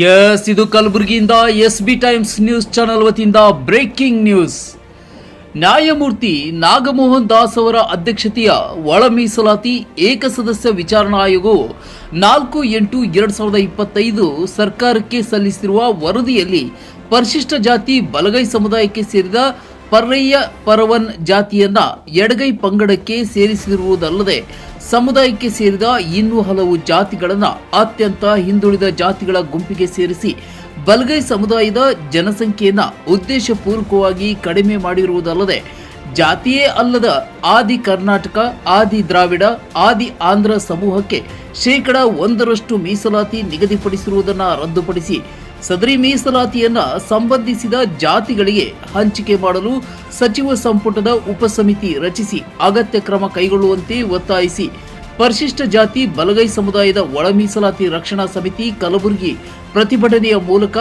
S, ಇದು ಕಲಬುರಗಿಯಿಂದ S B Times news channel ವತಿಯಿಂದ breaking news. ನ್ಯಾಯಮೂರ್ತಿ ನಾಗಮೋಹನ್ ದಾಸ್ ಅವರ ಅಧ್ಯಕ್ಷತೆಯ ಒಳ ಮೀಸಲಾತಿ ಏಕಸದಸ್ಯ ವಿಚಾರಣಾ ಆಯೋಗವು ನಾಲ್ಕು ಎಂಟು ಎರಡು ಸಾವಿರದ ಇಪ್ಪತ್ತೈದು ಸರ್ಕಾರಕ್ಕೆ ಸಲ್ಲಿಸಿರುವ ವರದಿಯಲ್ಲಿ ಪರಿಶಿಷ್ಟ ಜಾತಿ ಬಲಗೈ ಸಮುದಾಯಕ್ಕೆ ಸೇರಿದ ಪರ್ರಯ್ಯ ಪರವನ್ ಜಾತಿಯನ್ನ ಎಡಗೈ ಪಂಗಡಕ್ಕೆ ಸೇರಿಸಿರುವುದಲ್ಲದೆ ಸಮುದಾಯಕ್ಕೆ ಸೇರಿದ ಇನ್ನೂ ಹಲವು ಜಾತಿಗಳನ್ನು ಅತ್ಯಂತ ಹಿಂದುಳಿದ ಜಾತಿಗಳ ಗುಂಪಿಗೆ ಸೇರಿಸಿ ಬಲಗೈ ಸಮುದಾಯದ ಜನಸಂಖ್ಯೆಯನ್ನು ಉದ್ದೇಶಪೂರ್ವಕವಾಗಿ ಕಡಿಮೆ ಮಾಡಿರುವುದಲ್ಲದೆ ಜಾತಿಯೇ ಅಲ್ಲದ ಆದಿ ಕರ್ನಾಟಕ, ಆದಿ ದ್ರಾವಿಡ, ಆದಿ ಆಂಧ್ರ ಸಮೂಹಕ್ಕೆ ಶೇಕಡ ಒಂದರಷ್ಟು ಮೀಸಲಾತಿ ನಿಗದಿಪಡಿಸಿರುವುದನ್ನು ರದ್ದುಪಡಿಸಿ ಸದರಿ ಮೀಸಲಾತಿಯನ್ನ ಸಂಬಂಧಿಸಿದ ಜಾತಿಗಳಿಗೆ ಹಂಚಿಕೆ ಮಾಡಲು ಸಚಿವ ಸಂಪುಟದ ಉಪಸಮಿತಿ ರಚಿಸಿ ಅಗತ್ಯ ಕ್ರಮ ಕೈಗೊಳ್ಳುವಂತೆ ಒತ್ತಾಯಿಸಿ. ಪರಿಶಿಷ್ಟ ಜಾತಿ ಬಲಗೈ ಸಮುದಾಯದ ಒಳ ಮೀಸಲಾತಿ ರಕ್ಷಣಾ ಸಮಿತಿ ಕಲಬುರಗಿ ಪ್ರತಿಭಟನೆಯ ಮೂಲಕ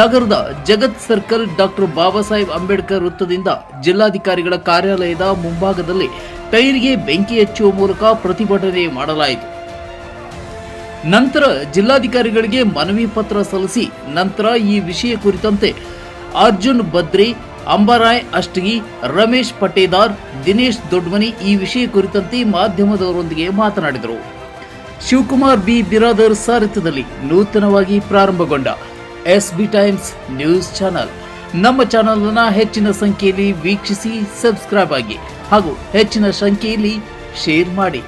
ನಗರದ ಜಗತ್ ಸರ್ಕಲ್ ಡಾಕ್ಟರ್ ಬಾಬಾ ಸಾಹೇಬ್ ಅಂಬೇಡ್ಕರ್ ವೃತ್ತದಿಂದ ಜಿಲ್ಲಾಧಿಕಾರಿಗಳ ಕಾರ್ಯಾಲಯದ ಮುಂಭಾಗದಲ್ಲಿ ಟೈರ್ಗೆ ಬೆಂಕಿ ಹಚ್ಚುವ ಮೂಲಕ ಪ್ರತಿಭಟನೆ ಮಾಡಲಾಯಿತು. ನಂತರ ಜಿಲ್ಲಾಧಿಕಾರಿಗಳಿಗೆ ಮನವಿ ಪತ್ರ ಸಲ್ಲಿಸಿ ನಂತರ ಈ ವಿಷಯ ಕುರಿತಂತೆ ಅರ್ಜುನ್ ಬದ್ರಿ ಅಂಬರಾಯ್ ಅಷ್ಟಗಿ, ರಮೇಶ್ ಪಟೇದಾರ್, ದಿನೇಶ್ ದೊಡ್ಮನಿ ಈ ವಿಷಯ ಕುರಿತಂತೆ ಮಾಧ್ಯಮದವರೊಂದಿಗೆ ಮಾತನಾಡಿದರು. ಶಿವಕುಮಾರ್ ಬಿ. ಬಿರಾದರ್ ಸಾರಥ್ಯದಲ್ಲಿ ನೂತನವಾಗಿ ಪ್ರಾರಂಭಗೊಂಡ S B Times news channel. ನಮ್ಮ ಚಾನಲ್ ಅನ್ನ ಹೆಚ್ಚಿನ ಸಂಖ್ಯೆಯಲ್ಲಿ ವೀಕ್ಷಿಸಿ, ಸಬ್ಸ್ಕ್ರೈಬ್ ಆಗಿ ಹಾಗೂ ಹೆಚ್ಚಿನ ಸಂಖ್ಯೆಯಲ್ಲಿ ಶೇರ್ ಮಾಡಿ.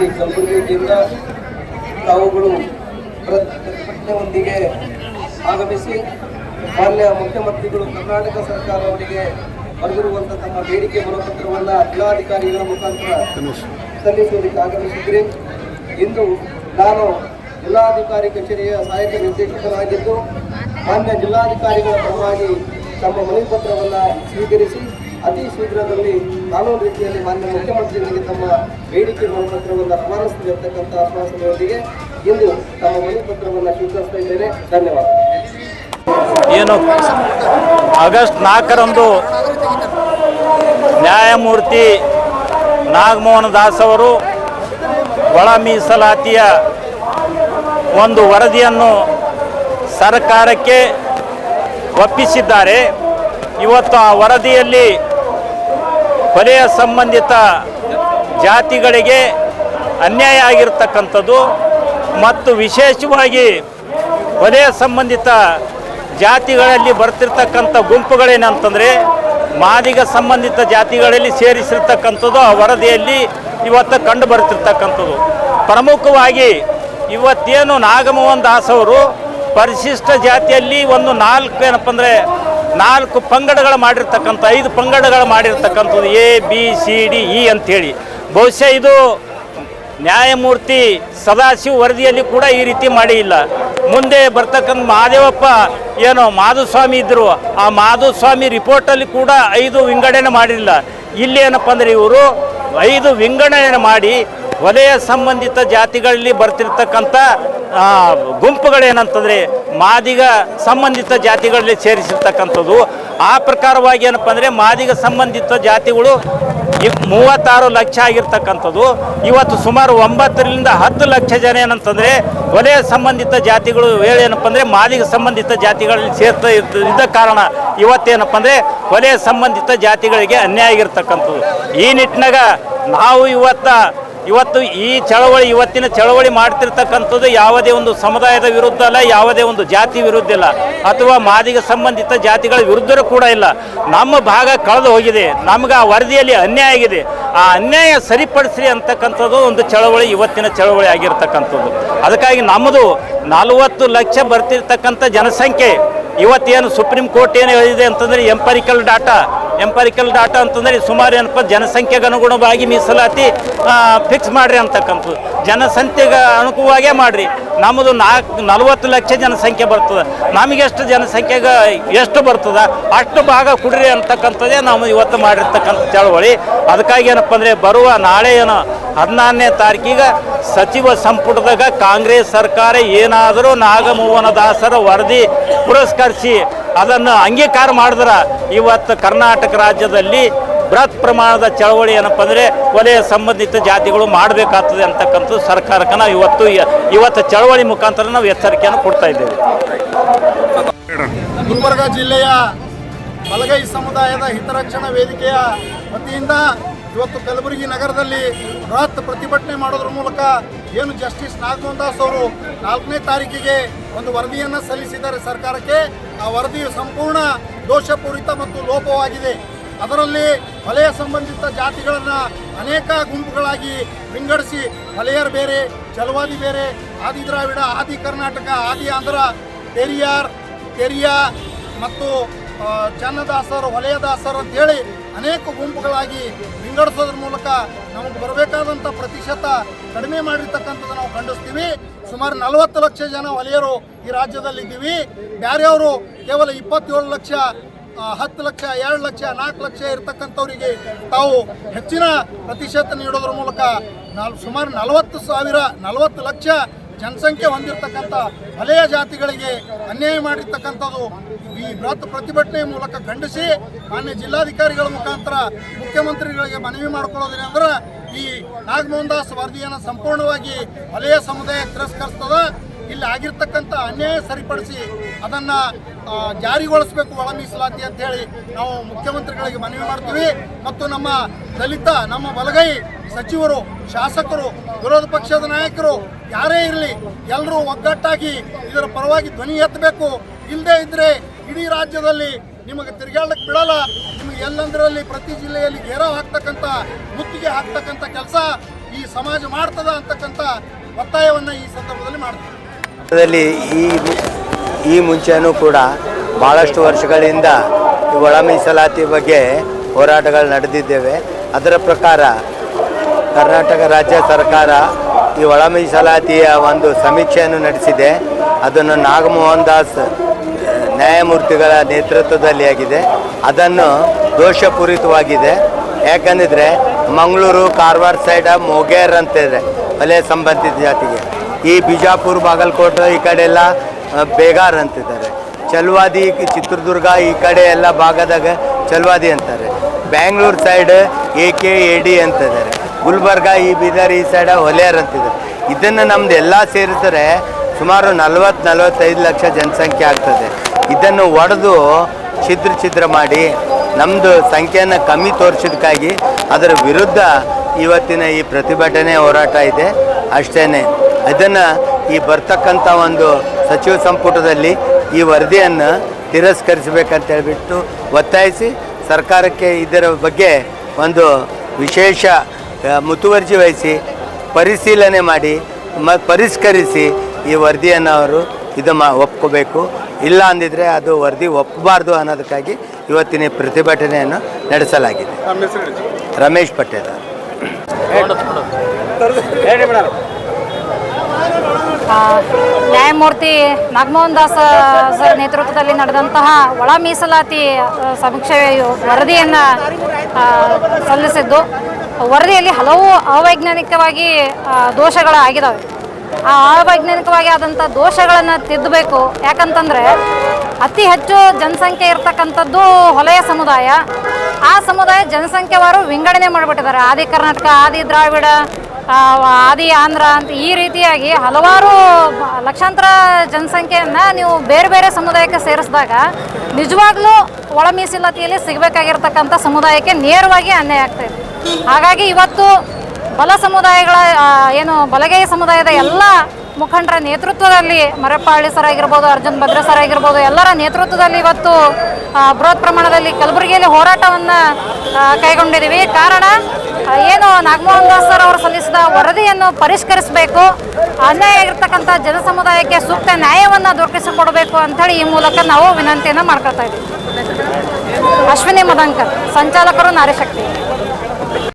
ಸಮಿತಿ ಕಲಬುರಗಿಯಿಂದ ತಾವುಗಳು ಪ್ರ- ಪ್ರತಿಭಟನೆಯೊಂದಿಗೆ ಆಗಮಿಸಿ ಮಾನ್ಯ ಮುಖ್ಯಮಂತ್ರಿಗಳು ಕರ್ನಾಟಕ ಸರ್ಕಾರ ಅವರಿಗೆ ತಮ್ಮ ಬೇಡಿಕೆ ಮನೋಪತ್ರವನ್ನು ಜಿಲ್ಲಾಧಿಕಾರಿಗಳ ಮುಖಾಂತರ ಸಲ್ಲಿಸುವುದಕ್ಕೆ ಆಗಮಿಸಿದ್ರಿ. ಇಂದು ನಾನು ಜಿಲ್ಲಾಧಿಕಾರಿ ಕಚೇರಿಯ ಸಹಾಯಕ ನಿರ್ದೇಶಕರಾಗಿದ್ದು ಮಾನ್ಯ ಜಿಲ್ಲಾಧಿಕಾರಿಗಳ ಪರವಾಗಿ ತಮ್ಮ ಮನವಿ ಪತ್ರವನ್ನು ಸ್ವೀಕರಿಸಿ ಅತಿ ಶೀಘ್ರದಲ್ಲಿ ಕಾನೂನು ರೀತಿಯಲ್ಲಿ ಮಾನ್ಯ ಮುಖ್ಯಮಂತ್ರಿಗಳಿಗೆ ತಮ್ಮ ಬೇಡಿಕೆ ಮನಪತ್ರವನ್ನು ರವಾನಿಸಲಿರ್ತಕ್ಕಂಥ ಆಶ್ವಾಸನೆಯೊಂದಿಗೆ ಇಂದು ತಮ್ಮ ಮನಪತ್ರವನ್ನು ಪತ್ರವನ್ನು ಸ್ವೀಕರಿಸ್ತಾ ಇದ್ದೇನೆ. ಧನ್ಯವಾದ ಏನು? ಆಗಸ್ಟ್ ನಾಲ್ಕರಂದು ನ್ಯಾಯಮೂರ್ತಿ ನಾಗಮೋಹನ ದಾಸ್ ಅವರು ಒಳ ಮೀಸಲಾತಿಯ ಒಂದು ವರದಿಯನ್ನು ಸರ್ಕಾರಕ್ಕೆ ಒಪ್ಪಿಸಿದ್ದಾರೆ. ಇವತ್ತು ಆ ವರದಿಯಲ್ಲಿ ಕೊಲೆಯ ಸಂಬಂಧಿತ ಜಾತಿಗಳಿಗೆ ಅನ್ಯಾಯ ಆಗಿರ್ತಕ್ಕಂಥದ್ದು ಮತ್ತು ವಿಶೇಷವಾಗಿ ಕೊಲೆಯ ಸಂಬಂಧಿತ ಜಾತಿಗಳಲ್ಲಿ ಬರ್ತಿರ್ತಕ್ಕಂಥ ಗುಂಪುಗಳೇನಂತಂದರೆ ಮಾದಿಗ ಸಂಬಂಧಿತ ಜಾತಿಗಳಲ್ಲಿ ಸೇರಿಸಿರ್ತಕ್ಕಂಥದ್ದು ಆ ವರದಿಯಲ್ಲಿ ಇವತ್ತು ಕಂಡು ಬರ್ತಿರ್ತಕ್ಕಂಥದ್ದು. ಪ್ರಮುಖವಾಗಿ ಇವತ್ತೇನು ನಾಗಮೋಹನ್ ದಾಸ್ ಅವರು ಪರಿಶಿಷ್ಟ ಜಾತಿಯಲ್ಲಿ ಒಂದು ನಾಲ್ಕು ಏನಪ್ಪ ಅಂದರೆ ನಾಲ್ಕು ಪಂಗಡಗಳು ಮಾಡಿರ್ತಕ್ಕಂಥ, ಐದು ಪಂಗಡಗಳು ಮಾಡಿರ್ತಕ್ಕಂಥದ್ದು A B C D E ಅಂಥೇಳಿ ಬಹುಶಃ ಇದು ನ್ಯಾಯಮೂರ್ತಿ ಸದಾಶಿವ ವರದಿಯಲ್ಲಿ ಕೂಡ ಈ ರೀತಿ ಮಾಡಿ ಇಲ್ಲ. ಮುಂದೆ ಬರ್ತಕ್ಕಂಥ ಮಹಾದೇವಪ್ಪ ಏನು ಮಾಧುಸ್ವಾಮಿ ಇದ್ದರು ಆ ಮಾಧುಸ್ವಾಮಿ ರಿಪೋರ್ಟಲ್ಲಿ ಕೂಡ ಐದು ವಿಂಗಡಣೆ ಮಾಡಿಲ್ಲ. ಇಲ್ಲಿ ಏನಪ್ಪ ಅಂದರೆ ಇವರು ಐದು ವಿಂಗಡಣೆ ಮಾಡಿ ವಲಯ ಸಂಬಂಧಿತ ಜಾತಿಗಳಲ್ಲಿ ಬರ್ತಿರ್ತಕ್ಕಂಥ ಗುಂಪುಗಳೇನಂತಂದರೆ ಮಾದಿಗ ಸಂಬಂಧಿತ ಜಾತಿಗಳಲ್ಲಿ ಸೇರಿಸಿರ್ತಕ್ಕಂಥದ್ದು. ಆ ಪ್ರಕಾರವಾಗಿ ಏನಪ್ಪ ಅಂದರೆ ಮಾದಿಗ ಸಂಬಂಧಿತ ಜಾತಿಗಳು ಮೂವತ್ತಾರು ಲಕ್ಷ ಆಗಿರ್ತಕ್ಕಂಥದ್ದು. ಇವತ್ತು ಸುಮಾರು ಒಂಬತ್ತರಿಂದ ಹತ್ತು ಲಕ್ಷ ಜನ ಏನಂತಂದರೆ ವಲಯ ಸಂಬಂಧಿತ ಜಾತಿಗಳು ಹೇಳಿ ಏನಪ್ಪ ಅಂದರೆ ಮಾದಿಗ ಸಂಬಂಧಿತ ಜಾತಿಗಳಲ್ಲಿ ಸೇರ್ತಾ ಇದ್ದ ಕಾರಣ ಇವತ್ತೇನಪ್ಪ ಅಂದರೆ ವಲಯ ಸಂಬಂಧಿತ ಜಾತಿಗಳಿಗೆ ಅನ್ಯಾಯ ಆಗಿರ್ತಕ್ಕಂಥದ್ದು. ಈ ನಿಟ್ಟಿನಾಗ ನಾವು ಇವತ್ತ ಇವತ್ತು ಈ ಚಳವಳಿ, ಇವತ್ತಿನ ಚಳವಳಿ ಮಾಡ್ತಿರ್ತಕ್ಕಂಥದ್ದು ಯಾವುದೇ ಒಂದು ಸಮುದಾಯದ ವಿರುದ್ಧ ಅಲ್ಲ, ಯಾವುದೇ ಒಂದು ಜಾತಿ ವಿರುದ್ಧ ಇಲ್ಲ. ಅಥವಾ ಮಾದಿಗ ಸಂಬಂಧಿತ ಜಾತಿಗಳ ವಿರುದ್ಧರೂ ಕೂಡ ಇಲ್ಲ. ನಮ್ಮ ಭಾಗ ಕಳೆದು ಹೋಗಿದೆ. ನಮ್ಗೆ ಆ ವರದಿಯಲ್ಲಿ ಅನ್ಯಾಯ ಆಗಿದೆ. ಆ ಅನ್ಯಾಯ ಸರಿಪಡಿಸ್ರಿ ಅಂತಕ್ಕಂಥದ್ದು ಒಂದು ಚಳವಳಿ, ಇವತ್ತಿನ ಚಳವಳಿ ಆಗಿರ್ತಕ್ಕಂಥದ್ದು. ಅದಕ್ಕಾಗಿ ನಮ್ಮದು ನಲವತ್ತು ಲಕ್ಷ ಬರ್ತಿರ್ತಕ್ಕಂಥ ಜನಸಂಖ್ಯೆ ಇವತ್ತೇನು ಸುಪ್ರೀಂ ಕೋರ್ಟ್ ಏನು ಹೇಳಿದೆ ಅಂತಂದರೆ ಎಂಪರಿಕಲ್ ಡಾಟಾ ಎಂಪರಿಕಲ್ ಡಾಟಾ ಅಂತಂದರೆ ಸುಮಾರು ಏನಪ್ಪ, ಜನಸಂಖ್ಯೆಗೆ ಅನುಗುಣವಾಗಿ ಮೀಸಲಾತಿ ಫಿಕ್ಸ್ ಮಾಡಿರಿ ಅಂತಕ್ಕಂಥದ್ದು. ಜನಸಂಖ್ಯೆಗೆ ಅನುಕೂಲವಾಗೇ ಮಾಡಿರಿ. ನಮ್ಮದು ನಾಲ್ಕು, ನಲವತ್ತು ಲಕ್ಷ ಜನಸಂಖ್ಯೆ ಬರ್ತದೆ. ನಮಗೆಷ್ಟು ಜನಸಂಖ್ಯೆಗೆ ಎಷ್ಟು ಬರ್ತದೆ? ಅಷ್ಟು ಭಾಗ ಕೊಡ್ರಿ ಅಂತಕ್ಕಂಥದ್ದೇ ನಾವು ಇವತ್ತು ಮಾಡಿರ್ತಕ್ಕಂಥ ಚಳವಳಿ. ಅದಕ್ಕಾಗಿ ಏನಪ್ಪ ಅಂದರೆ, ಬರುವ ನಾಳೆ ಏನು ಹದಿನಾರನೇ ತಾರೀಕಿಗೆ ಸಚಿವ ಸಂಪುಟದಾಗ ಕಾಂಗ್ರೆಸ್ ಸರ್ಕಾರ ಏನಾದರೂ ನಾಗಮೋಹನ ದಾಸರ ವರದಿ ಪುರಸ್ಕರಿಸಿ ಅದನ್ನು ಅಂಗೀಕಾರ ಮಾಡಿದ್ರೆ ಇವತ್ತು ಕರ್ನಾಟಕ ರಾಜ್ಯದಲ್ಲಿ ಬೃಹತ್ ಪ್ರಮಾಣದ ಚಳವಳಿ ಏನಪ್ಪ ಅಂದರೆ ವಲಯ ಸಂಬಂಧಿತ ಜಾತಿಗಳು ಮಾಡಬೇಕಾಗ್ತದೆ ಅಂತಕ್ಕಂಥ ಸರ್ಕಾರಕ್ಕೆ ನಾವು ಇವತ್ತು ಇವತ್ತು ಚಳವಳಿ ಮುಖಾಂತರ ನಾವು ಎಚ್ಚರಿಕೆಯನ್ನು ಕೊಡ್ತಾ ಇದ್ದೇವೆ. ಗುಲ್ಬರ್ಗ ಜಿಲ್ಲೆಯ ಬಲಗೈ ಸಮುದಾಯದ ಹಿತರಕ್ಷಣಾ ವೇದಿಕೆಯ ವತಿಯಿಂದ ಇವತ್ತು ಕಲಬುರಗಿ ನಗರದಲ್ಲಿ ಬೃಹತ್ ಪ್ರತಿಭಟನೆ ಮಾಡೋದ್ರ ಮೂಲಕ ಏನು ಜಸ್ಟಿಸ್ ನಾಗಮೋಹನ್ ದಾಸ್ ಅವರು ನಾಲ್ಕನೇ ತಾರೀಕಿಗೆ ಒಂದು ವರದಿಯನ್ನು ಸಲ್ಲಿಸಿದ್ದಾರೆ ಸರ್ಕಾರಕ್ಕೆ. ಆ ವರದಿಯು ಸಂಪೂರ್ಣ ದೋಷಪೂರಿತ ಮತ್ತು ಲೋಪವಾಗಿದೆ. ಅದರಲ್ಲಿ ವಲಯ ಸಂಬಂಧಿತ ಜಾತಿಗಳನ್ನು ಅನೇಕ ಗುಂಪುಗಳಾಗಿ ವಿಂಗಡಿಸಿ, ವಲಯರ್ ಬೇರೆ ಚಲವಾದಿ ಬೇರೆ, ಆದಿ ದ್ರಾವಿಡ, ಆದಿ ಕರ್ನಾಟಕ, ಆದಿ ಆಂಧ್ರ, ಪೆರಿಯಾರ್, ಪೆರಿಯ ಮತ್ತು ಚನ್ನದಾಸರು, ವಲಯದಾಸರು ಅಂತೇಳಿ ಅನೇಕ ಗುಂಪುಗಳಾಗಿ ವಿಂಗಡಿಸೋದ್ರ ಮೂಲಕ ನಮಗೆ ಬರಬೇಕಾದಂಥ ಪ್ರತಿಶತ ಕಡಿಮೆ ಮಾಡಿರ್ತಕ್ಕಂಥದ್ದು ನಾವು ಖಂಡಿಸ್ತೀವಿ. ಸುಮಾರು ನಲವತ್ತು ಲಕ್ಷ ಜನ ವಲಯರು ಈ ರಾಜ್ಯದಲ್ಲಿದ್ದೀವಿ. ಬೇರೆಯವರು ಕೇವಲ ಇಪ್ಪತ್ತೇಳು ಲಕ್ಷ ಹತ್ತು ಲಕ್ಷ, ಎರಡು ಲಕ್ಷ, ನಾಲ್ಕು ಲಕ್ಷ ಇರತಕ್ಕಂಥವರಿಗೆ ತಾವು ಹೆಚ್ಚಿನ ಪ್ರತಿಶತ ನೀಡೋದ್ರ ಮೂಲಕ ನಾಲ್, ಸುಮಾರು ನಲವತ್ತು ಸಾವಿರ, ನಲವತ್ತು ಲಕ್ಷ ಜನಸಂಖ್ಯೆ ಹೊಂದಿರತಕ್ಕಂಥ ವಲಯ ಜಾತಿಗಳಿಗೆ ಅನ್ಯಾಯ ಮಾಡಿರ್ತಕ್ಕಂಥದ್ದು ಈ ಬೃಹತ್ ಪ್ರತಿಭಟನೆ ಮೂಲಕ ಖಂಡಿಸಿ ಮಾನ್ಯ ಜಿಲ್ಲಾಧಿಕಾರಿಗಳ ಮುಖಾಂತರ ಮುಖ್ಯಮಂತ್ರಿಗಳಿಗೆ ಮನವಿ ಮಾಡ್ಕೊಳ್ಳೋದೇನೆಂದ್ರೆ ಈ ನಾಗಮೋಹನ್ ದಾಸ್ ವರದಿಯನ್ನು ಸಂಪೂರ್ಣವಾಗಿ ವಲಯ ಸಮುದಾಯ ತಿರಸ್ಕರಿಸ್ತದ. ಇಲ್ಲಿ ಆಗಿರ್ತಕ್ಕಂಥ ಅನ್ಯಾಯ ಸರಿಪಡಿಸಿ ಅದನ್ನು ಜಾರಿಗೊಳಿಸಬೇಕು ಒಳ ಮೀಸಲಾತಿ ಅಂತ ಹೇಳಿ ನಾವು ಮುಖ್ಯಮಂತ್ರಿಗಳಿಗೆ ಮನವಿ ಮಾಡ್ತೀವಿ. ಮತ್ತು ನಮ್ಮ ದಲಿತ, ನಮ್ಮ ಬಲಗೈ ಸಚಿವರು, ಶಾಸಕರು, ವಿರೋಧ ಪಕ್ಷದ ನಾಯಕರು ಯಾರೇ ಇರಲಿ, ಎಲ್ಲರೂ ಒಗ್ಗಟ್ಟಾಗಿ ಇದರ ಪರವಾಗಿ ಧ್ವನಿ ಎತ್ತಬೇಕು. ಇಲ್ಲದೇ ಇದ್ರೆ ಇಡೀ ರಾಜ್ಯದಲ್ಲಿ ನಿಮಗೆ ತಿರುಗಾಡಕ್ಕೆ ಬಿಡಲ್ಲ. ನಿಮಗೆ ಎಲ್ಲಂದರಲ್ಲಿ ಪ್ರತಿ ಜಿಲ್ಲೆಯಲ್ಲಿ ಘೇರಾವ್ ಹಾಕ್ತಕ್ಕಂಥ ಮುತ್ತಿಗೆ ಹಾಕ್ತಕ್ಕಂಥ ಕೆಲಸ ಈ ಸಮಾಜ ಮಾಡ್ತದ ಅಂತಕ್ಕಂಥ ಒತ್ತಾಯವನ್ನು ಈ ಸಂದರ್ಭದಲ್ಲಿ ಮಾಡ್ತದೆ ಈ ಈ ಮುಂಚೆನೂ ಕೂಡ ಭಾಳಷ್ಟು ವರ್ಷಗಳಿಂದ ಒಳ ಮೀಸಲಾತಿ ಬಗ್ಗೆ ಹೋರಾಟಗಳು ನಡೆದಿದ್ದೇವೆ. ಅದರ ಪ್ರಕಾರ ಕರ್ನಾಟಕ ರಾಜ್ಯ ಸರ್ಕಾರ ಈ ಒಳ ಮೀಸಲಾತಿಯ ಒಂದು ಸಮೀಕ್ಷೆಯನ್ನು ನಡೆಸಿದೆ. ಅದನ್ನು ನಾಗಮೋಹನ್ ದಾಸ್ ನ್ಯಾಯಮೂರ್ತಿಗಳ ನೇತೃತ್ವದಲ್ಲಿ ಆಗಿದೆ. ಅದನ್ನು ದೋಷಪೂರಿತವಾಗಿದೆ. ಯಾಕಂದಿದ್ರೆ ಮಂಗಳೂರು, ಕಾರವಾರ ಸೈಡ ಮೊಗೇರ್ ಅಂತ ಇದೆ, ಮಲೆ ಸಂಬಂಧಿತ ಜಾತಿಗೆ. ಈ ಬಿಜಾಪುರ, ಬಾಗಲಕೋಟೆ ಈ ಕಡೆ ಎಲ್ಲ ಬೇಗಾರ್ ಅಂತಿದ್ದಾರೆ. ಚಲ್ವಾದಿ ಚಿತ್ರದುರ್ಗ ಈ ಕಡೆ ಎಲ್ಲ ಭಾಗದಾಗ ಚಲ್ವಾದಿ ಅಂತಾರೆ. Bangalore side A K A D ಅಂತಿದ್ದಾರೆ. ಗುಲ್ಬರ್ಗ, ಈ ಬೀದರ್, ಈ ಸೈಡ ಹೊಲೆಯರ್ ಅಂತಿದ್ದಾರೆ. ಇದನ್ನು ನಮ್ದು ಎಲ್ಲ ಸೇರಿಸಿದ್ರೆ ಸುಮಾರು ನಲ್ವತ್ತು ನಲವತ್ತೈದು ಲಕ್ಷ ಜನಸಂಖ್ಯೆ ಆಗ್ತದೆ. ಇದನ್ನು ಒಡೆದು ಛಿದ್ರ ಛಿದ್ರ ಮಾಡಿ ನಮ್ಮದು ಸಂಖ್ಯೆಯನ್ನು ಕಮ್ಮಿ ತೋರಿಸಿದಕ್ಕಾಗಿ ಅದರ ವಿರುದ್ಧ ಇವತ್ತಿನ ಈ ಪ್ರತಿಭಟನೆ ಹೋರಾಟ ಇದೆ. ಅಷ್ಟೇ ಅದನ್ನು ಈ ಬರ್ತಕ್ಕಂಥ ಒಂದು ಸಚಿವ ಸಂಪುಟದಲ್ಲಿ ಈ ವರದಿಯನ್ನು ತಿರಸ್ಕರಿಸಬೇಕಂತ ಹೇಳಿಬಿಟ್ಟು ಒತ್ತಾಯಿಸಿ ಸರ್ಕಾರಕ್ಕೆ ಇದರ ಬಗ್ಗೆ ಒಂದು ವಿಶೇಷ ಮುತುವರ್ಜಿ ವಹಿಸಿ ಪರಿಶೀಲನೆ ಮಾಡಿ ಮ, ಪರಿಷ್ಕರಿಸಿ ಈ ವರದಿಯನ್ನು ಅವರು ಇದು ಮಾ ಒಪ್ಕೋಬೇಕು. ಇಲ್ಲ ಅಂದಿದ್ರೆ ಅದು ವರದಿ ಒಪ್ಪಬಾರ್ದು ಅನ್ನೋದಕ್ಕಾಗಿ ಇವತ್ತಿನ ಪ್ರತಿಭಟನೆಯನ್ನು ನಡೆಸಲಾಗಿದೆ. ರಮೇಶ್ ಪಟೇಲ್. ನ್ಯಾಯಮೂರ್ತಿ ನಾಗಮೋಹನ್ ದಾಸ್ ಸರ್ ನೇತೃತ್ವದಲ್ಲಿ ನಡೆದಂತಹ ಒಳ ಮೀಸಲಾತಿ ಸಮೀಕ್ಷೆ ವರದಿಯನ್ನು ಸಲ್ಲಿಸಿದ್ದು. ವರದಿಯಲ್ಲಿ ಹಲವು ಅವೈಜ್ಞಾನಿಕವಾಗಿ ದೋಷಗಳಾಗಿದ್ದಾವೆ ಆ ಅವೈಜ್ಞಾನಿಕವಾಗಿ ಆದಂಥ ದೋಷಗಳನ್ನು ತಿದ್ದಬೇಕು ಯಾಕಂತಂದರೆ ಅತಿ ಹೆಚ್ಚು ಜನಸಂಖ್ಯೆ ಇರ್ತಕ್ಕಂಥದ್ದು ಹೊಲೆಯ ಸಮುದಾಯ. ಆ ಸಮುದಾಯ ಜನಸಂಖ್ಯೆವಾರು ವಿಂಗಡಣೆ ಮಾಡಿಬಿಟ್ಟಿದ್ದಾರೆ. ಆದಿ ಕರ್ನಾಟಕ, ಆದಿ ದ್ರಾವಿಡ ಆದಿ ಆಂಧ್ರ ಅಂತ ಈ ರೀತಿಯಾಗಿ ಹಲವಾರು ಲಕ್ಷಾಂತರ ಜನಸಂಖ್ಯೆಯನ್ನು ನೀವು ಬೇರೆ ಬೇರೆ ಸಮುದಾಯಕ್ಕೆ ಸೇರಿಸಿದಾಗ ನಿಜವಾಗ್ಲೂ ಒಳ ಮೀಸಲಾತಿಯಲ್ಲಿ ಸಿಗಬೇಕಾಗಿರ್ತಕ್ಕಂಥ ಸಮುದಾಯಕ್ಕೆ ನೇರವಾಗಿ ಅನ್ಯಾಯ ಆಗ್ತಾಯಿದೆ ಹಾಗಾಗಿ ಇವತ್ತು ಬಲ ಸಮುದಾಯಗಳ ಏನು ಬಲಗೈ ಸಮುದಾಯದ ಎಲ್ಲ ಮುಖಂಡರ ನೇತೃತ್ವದಲ್ಲಿ ಮರಪ್ಪಾಳ್ಳಿ ಸರ್ ಆಗಿರ್ಬೋದು, ಅರ್ಜುನ್ ಭದ್ರ ಸರ್ ಆಗಿರ್ಬೋದು, ಎಲ್ಲರ ನೇತೃತ್ವದಲ್ಲಿ ಇವತ್ತು ಬೃಹತ್ ಪ್ರಮಾಣದಲ್ಲಿ ಕಲಬುರಗಿಯಲ್ಲಿ ಹೋರಾಟವನ್ನು ಕೈಗೊಂಡಿದ್ದೀವಿ. ಕಾರಣ ಏನು ನಾಗಮೋಹನ್ ದಾಸ್ ಸರ್ ಅವರು ಸಲ್ಲಿಸಿದ ವರದಿಯನ್ನು ಪರಿಷ್ಕರಿಸಬೇಕು, ಅನ್ಯಾಯ ಆಗಿರ್ತಕ್ಕಂಥ ಜನಸಮುದಾಯಕ್ಕೆ ಸೂಕ್ತ ನ್ಯಾಯವನ್ನು ದೊರಕಿಸಿಕೊಡಬೇಕು ಅಂಥೇಳಿ ಈ ಮೂಲಕ ನಾವು ವಿನಂತಿಯನ್ನು ಮಾಡ್ಕೊಳ್ತಾ ಇದ್ದೀವಿ. ಅಶ್ವಿನಿ ಮದಂಕರ್ ಸಂಚಾಲಕರು ನಾರಿಶಕ್ತಿ